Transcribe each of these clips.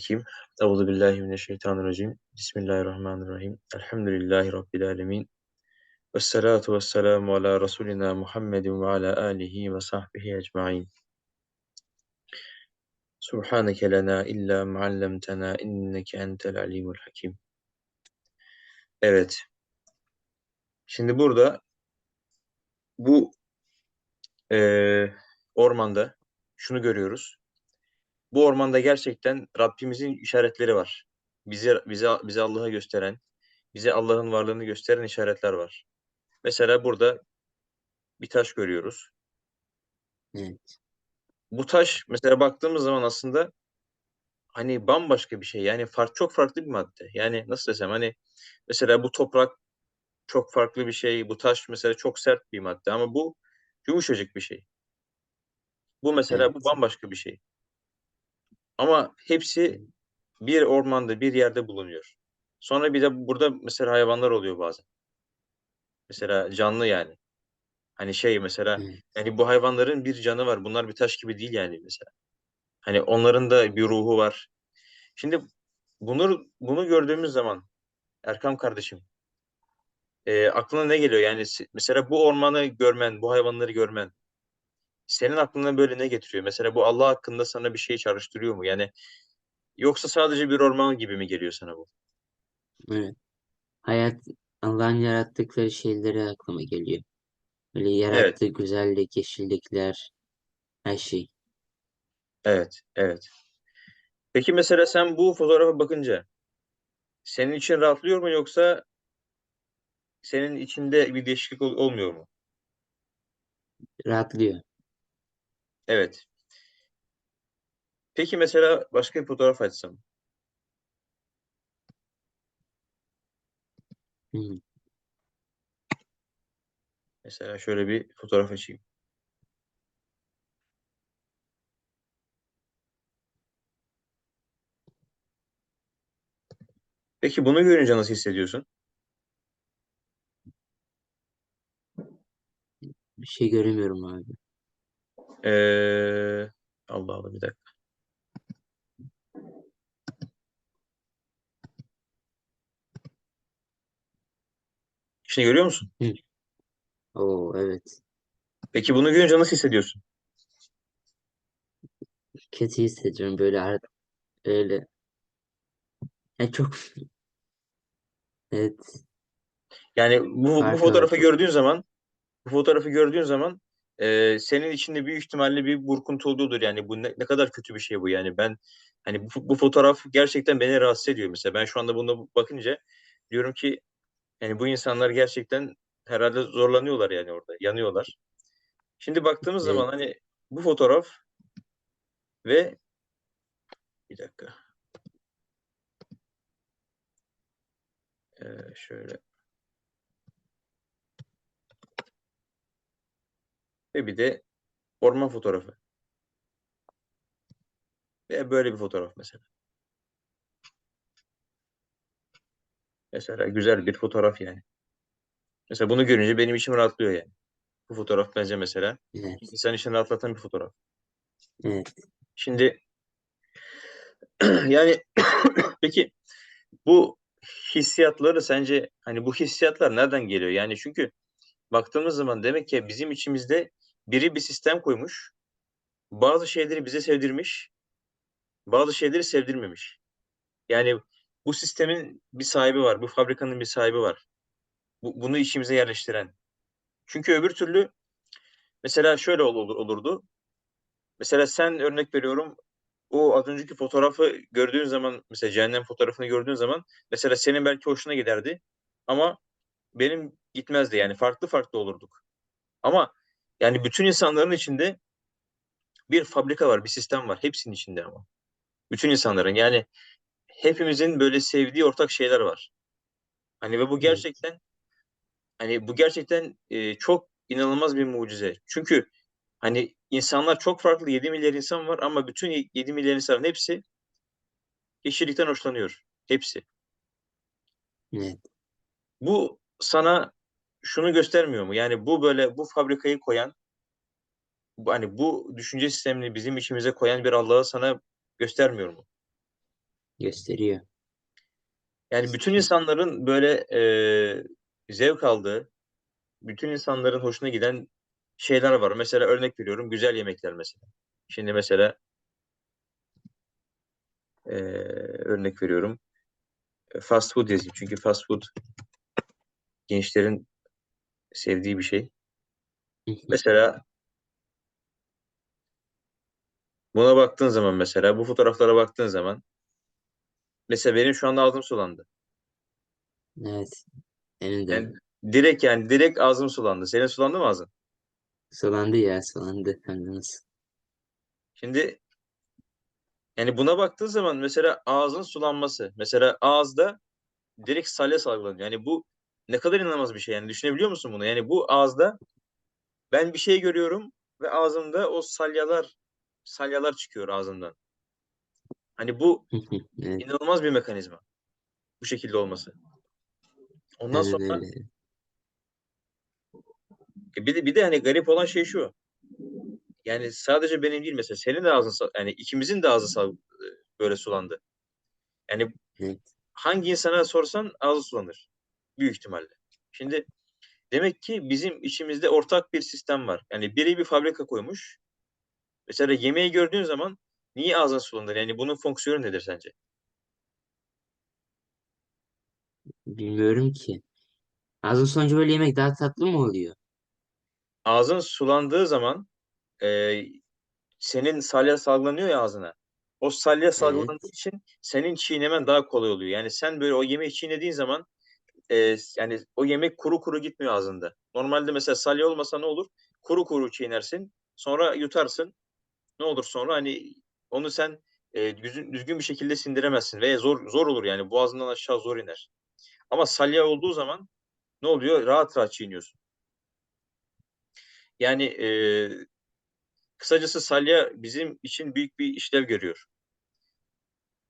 Kim? Euzu billahi mineşşeytanirracim. Bismillahirrahmanirrahim. Elhamdülillahi rabbil alamin. Ves salatu vesselamu ala rasulina Muhammedin ve ala alihi ve sahbihi ecmaîn. Subhaneke lena illa ma allamtena inneke entel alimul hakim. Evet. Şimdi burada bu eee, ormanda şunu görüyoruz. Bu ormanda gerçekten Rabbimizin işaretleri var. Bize bize bize Allah'ı gösteren, bize Allah'ın varlığını gösteren işaretler var. Mesela burada bir taş görüyoruz. Evet. Bu taş mesela baktığımız zaman aslında hani bambaşka bir şey. Yani fark, çok farklı bir madde. Yani nasıl desem hani mesela bu toprak çok farklı bir şey. Bu taş mesela çok sert bir madde ama bu yumuşacık bir şey. Bu mesela bu Evet. bambaşka bir şey. Ama hepsi bir ormanda bir yerde bulunuyor. Sonra bir de burada mesela hayvanlar oluyor bazen. Mesela canlı yani. Hani şey mesela yani bu hayvanların bir canı var. Bunlar bir taş gibi değil yani mesela. Hani onların da bir ruhu var. Şimdi bunu bunu gördüğümüz zaman Erkam kardeşim e, aklına ne geliyor? Yani se- mesela bu ormanı görmen, bu hayvanları görmen senin aklına böyle ne getiriyor? Mesela bu Allah hakkında sana bir şey çağrıştırıyor mu? Yani yoksa sadece bir orman gibi mi geliyor sana bu? Evet. Hayat Allah'ın yarattıkları şeyleri aklıma geliyor. Böyle Evet, yarattığı güzellik, yeşillikler, her şey. evet, evet. Peki mesela sen bu fotoğrafa bakınca senin için rahatlıyor mu yoksa senin içinde bir değişiklik ol- olmuyor mu? Rahatlıyor. Evet. Peki mesela başka bir fotoğraf açsam. Hı. Mesela şöyle bir fotoğraf açayım. Peki bunu görünce nasıl hissediyorsun? Bir şey göremiyorum abi. Ee, Allah Allah bir dakika. Şimdi görüyor musun? Hı. Oo evet. Peki bunu görünce nasıl hissediyorsun? Kötü hissediyorum böyle ar- öyle. Ya çok evet Yani bu, bu fotoğrafı gördüğün zaman bu fotoğrafı gördüğün zaman e, senin içinde büyük ihtimalle bir burkuntu oluyordur. Yani bu ne, ne kadar kötü bir şey bu yani. Ben hani bu, bu fotoğraf gerçekten beni rahatsız ediyor. Mesela ben şu anda buna bakınca diyorum ki yani bu insanlar gerçekten herhalde zorlanıyorlar yani orada. Yanıyorlar. Şimdi baktığımız zaman Evet. hani bu fotoğraf ve bir dakika. Ee, şöyle ve bir de orman fotoğrafı ve böyle bir fotoğraf mesela. Mesela güzel bir fotoğraf yani. Mesela bunu görünce benim içim rahatlıyor yani. Bu fotoğraf bence mesela Evet. insan içini rahatlatan bir fotoğraf. Evet. Şimdi yani peki bu hissiyatları sence hani bu hissiyatlar nereden geliyor? Yani çünkü baktığımız zaman demek ki bizim içimizde biri bir sistem koymuş. Bazı şeyleri bize sevdirmiş, bazı şeyleri sevdirmemiş. Yani bu sistemin bir sahibi var, bu fabrikanın bir sahibi var. Bu, bunu işimize yerleştiren. Çünkü öbür türlü mesela şöyle ol- olur, olurdu. Mesela sen örnek veriyorum o az önceki fotoğrafı gördüğün zaman mesela cehennem fotoğrafını gördüğün zaman mesela senin belki hoşuna giderdi ama benim gitmezdi yani farklı farklı olurduk. Ama yani bütün insanların içinde bir fabrika var, bir sistem var. Hepsinin içinde ama. Bütün insanların yani hepimizin böyle sevdiği ortak şeyler var. Hani ve bu gerçekten hani bu gerçekten e, çok inanılmaz bir mucize. Çünkü hani insanlar çok farklı 7 milyar insan var ama bütün 7 milyar insanın hepsi yeşillikten hoşlanıyor. Hepsi. Evet. Bu sana şunu göstermiyor mu? Yani bu böyle bu fabrikayı koyan, bu, hani bu düşünce sistemini bizim içimize koyan bir Allah'ı sana göstermiyor mu? Gösteriyor. Yani bütün insanların böyle e, zevk aldığı, bütün insanların hoşuna giden şeyler var. Mesela örnek veriyorum güzel yemekler mesela. Şimdi mesela e, örnek veriyorum e, fast food yazayım. Çünkü fast food gençlerin sevdiği bir şey. Mesela buna baktığın zaman mesela bu fotoğraflara baktığın zaman mesela benim şu anda ağzım sulandı. Evet. Benim de Yani direkt yani direkt ağzım sulandı. Senin sulandı mı ağzın? sulandı ya sulandı. Hem de nasıl? Şimdi yani buna baktığın zaman mesela ağzın sulanması. Mesela ağızda direkt salya salgılanıyor. Yani bu ne kadar inanılmaz bir şey. Yani düşünebiliyor musun bunu? Yani bu ağızda ben bir şey görüyorum ve ağzımda o salyalar salyalar çıkıyor ağzımdan. Hani bu Evet. inanılmaz bir mekanizma. Bu şekilde olması. Ondan Aynen sonra öyle. e, bir de bir de hani garip olan şey şu. Yani sadece benim değil mesela senin de ağzın yani ikimizin de ağzı sal- böyle sulandı. Yani Evet. hangi insana sorsan ağzı sulanır. Büyük ihtimalle. Şimdi demek ki bizim içimizde ortak bir sistem var. Yani biri bir fabrika koymuş. Mesela yemeği gördüğün zaman niye ağzın sulanır? Yani bunun fonksiyonu nedir sence? Bilmiyorum ki. Ağzın sonucu böyle yemek daha tatlı mı oluyor? Ağzın sulandığı zaman e, senin salya salgılanıyor ya ağzına. O salya salgılandığı Evet. için senin çiğnemen daha kolay oluyor. Yani sen böyle o yemeği çiğnediğin zaman e, yani o yemek kuru kuru gitmiyor ağzında. Normalde mesela salya olmasa ne olur? Kuru kuru çiğnersin. Sonra yutarsın. Ne olur sonra hani onu sen e, düzgün, düzgün bir şekilde sindiremezsin ve zor zor olur yani boğazından aşağı zor iner. Ama salya olduğu zaman ne oluyor? Rahat rahat çiğniyorsun. Yani e, kısacası salya bizim için büyük bir işlev görüyor.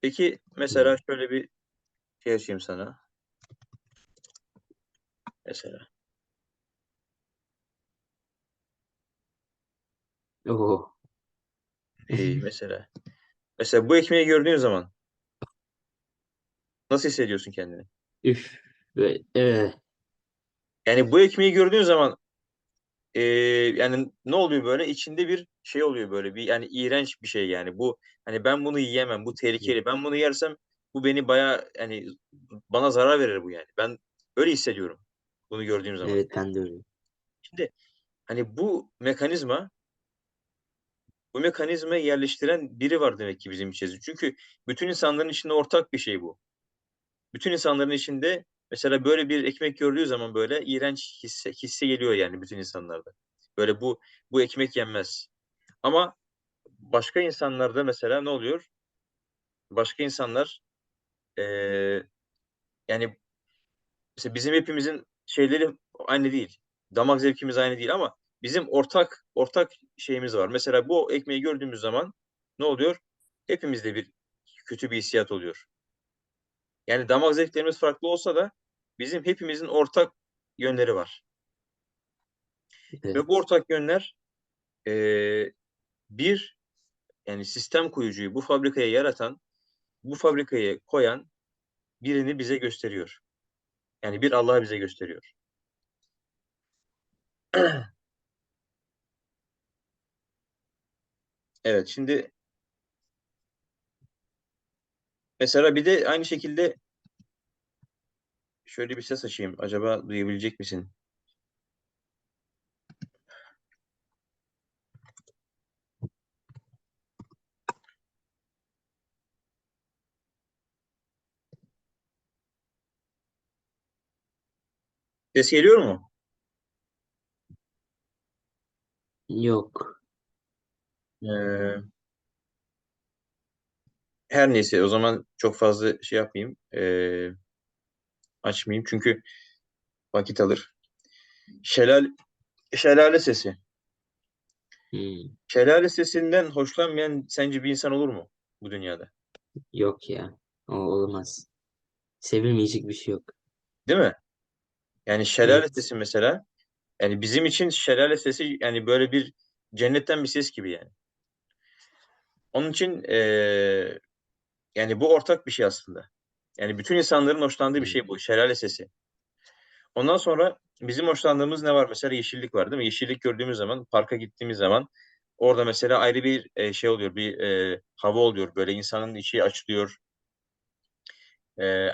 Peki mesela şöyle bir şey açayım sana. Mesela. Oo. Hey, mesela. Mesela bu ekmeği gördüğün zaman nasıl hissediyorsun kendini? Üf. Böyle, evet. Yani bu ekmeği gördüğün zaman e, yani ne oluyor böyle? İçinde bir şey oluyor böyle bir yani iğrenç bir şey yani. Bu hani ben bunu yiyemem. Bu tehlikeli. Ben bunu yersem bu beni baya yani bana zarar verir bu yani. Ben öyle hissediyorum bunu gördüğüm zaman. Evet ben de öyle. Şimdi hani bu mekanizma bu mekanizmayı yerleştiren biri var demek ki bizim içimizde. Çünkü bütün insanların içinde ortak bir şey bu. Bütün insanların içinde mesela böyle bir ekmek gördüğü zaman böyle iğrenç hisse, hisse geliyor yani bütün insanlarda. Böyle bu bu ekmek yenmez. Ama başka insanlarda mesela ne oluyor? Başka insanlar eee, yani mesela bizim hepimizin şeyleri aynı değil. Damak zevkimiz aynı değil ama bizim ortak ortak şeyimiz var. Mesela bu ekmeği gördüğümüz zaman ne oluyor? Hepimizde bir kötü bir hissiyat oluyor. Yani damak zevklerimiz farklı olsa da bizim hepimizin ortak yönleri var. Evet. Ve bu ortak yönler eee, bir yani sistem koyucuyu bu fabrikaya yaratan, bu fabrikaya koyan birini bize gösteriyor. Yani bir Allah'ı bize gösteriyor. Evet şimdi mesela bir de aynı şekilde şöyle bir ses açayım. Acaba duyabilecek misin? Ses geliyor mu? Yok. Ee, her neyse o zaman çok fazla şey yapmayayım. ee, açmayayım çünkü vakit alır. Şelal, şelale sesi. Hmm. Şelale sesinden hoşlanmayan sence bir insan olur mu bu dünyada? Yok ya. O olmaz. Sevilmeyecek bir şey yok. Değil mi? Yani şelale sesi mesela yani bizim için şelale sesi yani böyle bir cennetten bir ses gibi yani. Onun için eee, Yani bu ortak bir şey aslında. Yani bütün insanların hoşlandığı bir şey bu. Şelale sesi. Ondan sonra bizim hoşlandığımız ne var? Mesela yeşillik var değil mi? Yeşillik gördüğümüz zaman, parka gittiğimiz zaman orada mesela ayrı bir e, şey oluyor, bir e, hava oluyor. Böyle insanın içi açılıyor. E,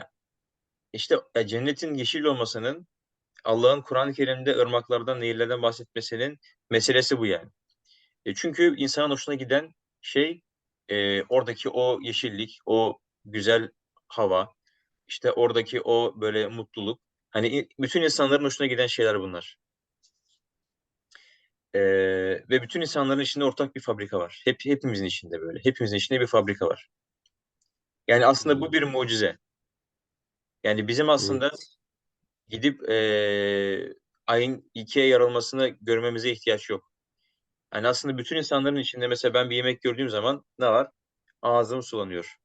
işte e, cennetin yeşil olmasının Allah'ın Kur'an-ı Kerim'de ırmaklardan, nehirlerden bahsetmesinin meselesi bu yani. E, çünkü insanın hoşuna giden şey e, oradaki o yeşillik, o güzel hava, işte oradaki o böyle mutluluk. Hani bütün insanların hoşuna giden şeyler bunlar. E, ve bütün insanların içinde ortak bir fabrika var. Hep hepimizin içinde böyle. Hepimizin içinde bir fabrika var. Yani aslında bu Hı. bir mucize. Yani bizim aslında Evet. Gidip e, ayın ikiye yarılmasını görmemize ihtiyaç yok. Yani aslında bütün insanların içinde mesela ben bir yemek gördüğüm zaman ne var? Ağzım sulanıyor.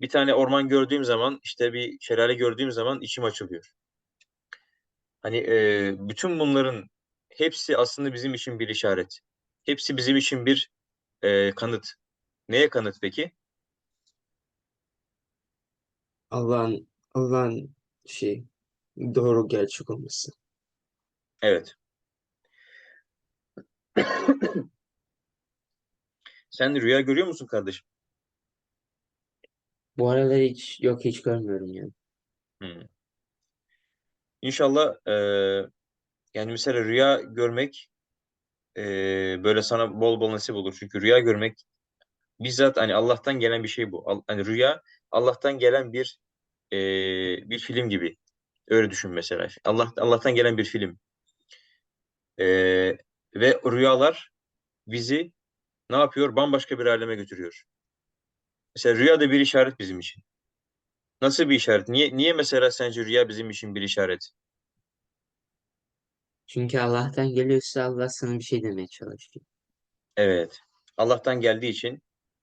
Bir tane orman gördüğüm zaman, işte bir şelale gördüğüm zaman içim açılıyor. Hani e, bütün bunların hepsi aslında bizim için bir işaret. Hepsi bizim için bir e, kanıt. Neye kanıt peki? Allah'ın Allah'ın şey doğru gerçek olması. Evet. Sen rüya görüyor musun kardeşim? Bu aralar hiç yok hiç görmüyorum yani. Hmm. İnşallah e, yani mesela rüya görmek e, böyle sana bol bol nasip olur. Çünkü rüya görmek bizzat hani Allah'tan gelen bir şey bu. Al- Hani rüya Allah'tan gelen bir e, bir film gibi. Öyle düşün mesela. Allah Allah'tan gelen bir film. E, ve rüyalar bizi ne yapıyor? Bambaşka bir aleme götürüyor. Mesela rüya da bir işaret bizim için. Nasıl bir işaret? Niye niye mesela sence rüya bizim için bir işaret? Çünkü Allah'tan geliyorsa Allah sana bir şey demeye çalışıyor. Evet. Allah'tan geldiği için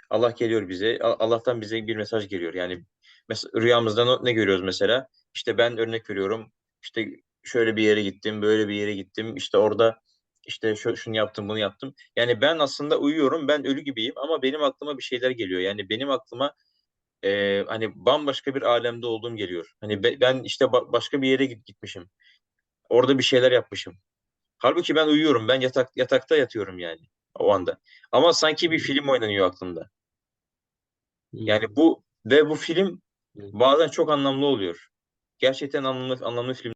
Allah geliyor bize. Allah'tan bize bir mesaj geliyor. Yani mesela rüyamızda ne görüyoruz mesela? İşte ben örnek veriyorum. İşte şöyle bir yere gittim, böyle bir yere gittim. İşte orada işte şu, şunu yaptım, bunu yaptım. Yani ben aslında uyuyorum, ben ölü gibiyim ama benim aklıma bir şeyler geliyor. Yani benim aklıma e, hani bambaşka bir alemde olduğum geliyor. Hani be- ben işte ba- başka bir yere git- gitmişim. Orada bir şeyler yapmışım. Halbuki ben uyuyorum. Ben yatak yatakta yatıyorum yani o anda. Ama sanki bir film oynanıyor aklımda. Hı. Yani bu ve bu film Hı. bazen çok anlamlı oluyor. Gerçekten anlamlı anlamlı film